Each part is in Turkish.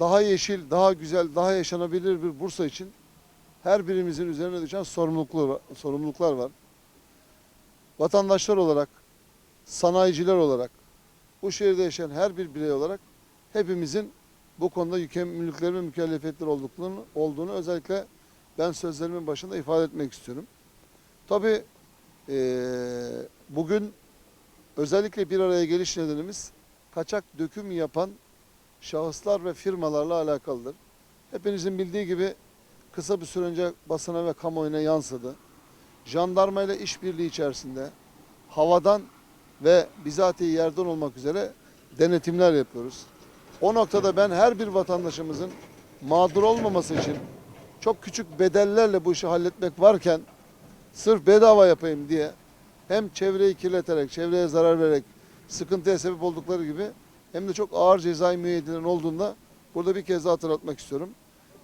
daha yeşil, daha güzel, daha yaşanabilir bir Bursa için her birimizin üzerine düşen sorumluluklar, sorumluluklar var. Vatandaşlar olarak, sanayiciler olarak, bu şehirde yaşayan her bir birey olarak hepimizin bu konuda yükümlülükleri ve mükellefiyetleri olduklarını, olduğunu özellikle ben sözlerimin başında ifade etmek istiyorum. Tabii eee, bugün özellikle bir araya geliş nedenimiz kaçak döküm yapan şahıslar ve firmalarla alakalıdır. Hepinizin bildiği gibi kısa bir süre önce basına ve kamuoyuna yansıdı. Jandarma ile işbirliği içerisinde havadan ve bizatihi yerden olmak üzere denetimler yapıyoruz. O noktada ben her bir vatandaşımızın mağdur olmaması için çok küçük bedellerle bu işi halletmek varken sırf bedava yapayım diye hem çevreyi kirleterek, çevreye zarar vererek sıkıntıya sebep oldukları gibi hem de çok ağır cezai müeyyidelerin olduğunda burada bir kez daha hatırlatmak istiyorum.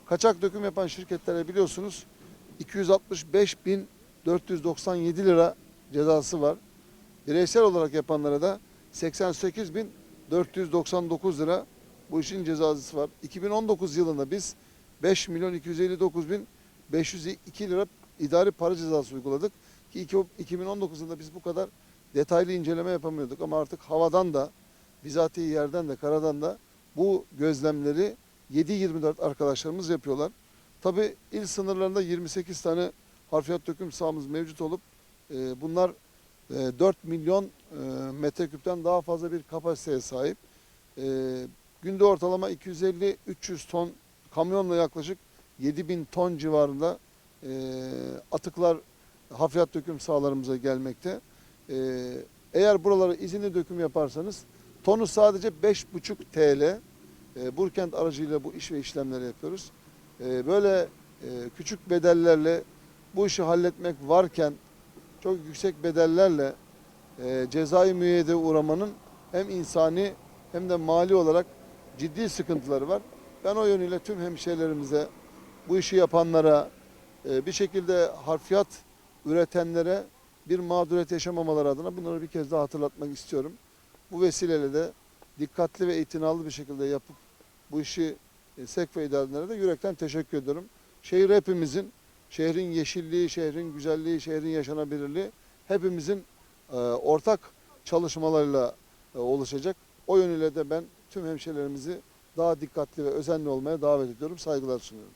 Kaçak döküm yapan şirketlere biliyorsunuz 265.497 lira cezası var. Bireysel olarak yapanlara da 88.499 lira bu işin cezası var. 2019 yılında biz 5 milyon 259 bin 502 lira idari para cezası uyguladık. Ki iki- 2019 yılında biz bu kadar detaylı inceleme yapamıyorduk ama artık havadan da bizatihi yerden de karadan da bu gözlemleri 7-24 arkadaşlarımız yapıyorlar. Tabi il sınırlarında 28 tane harfiyat döküm sahamız mevcut olup e, bunlar e, 4 milyon e, metreküpten daha fazla bir kapasiteye sahip. E, günde ortalama 250-300 ton kamyonla yaklaşık 7000 ton civarında e, atıklar hafriyat döküm sahalarımıza gelmekte. E, eğer buralara izinli döküm yaparsanız tonu sadece 5,5 TL. E, Burkent aracıyla bu iş ve işlemleri yapıyoruz. E, böyle e, küçük bedellerle bu işi halletmek varken çok yüksek bedellerle e, cezai müeyyide uğramanın hem insani hem de mali olarak ciddi sıkıntıları var. Ben o yönüyle tüm hemşehrilerimize, bu işi yapanlara, e, bir şekilde harfiyat üretenlere bir mağduriyet yaşamamaları adına bunları bir kez daha hatırlatmak istiyorum. Bu vesileyle de dikkatli ve itinalı bir şekilde yapıp bu işi e, SEK ve idarelerine de yürekten teşekkür ediyorum. Şehir hepimizin, şehrin yeşilliği, şehrin güzelliği, şehrin yaşanabilirliği hepimizin e, ortak çalışmalarıyla e, oluşacak. O yönüyle de ben tüm hemşehrilerimizi daha dikkatli ve özenli olmaya davet ediyorum. Saygılar sunuyorum.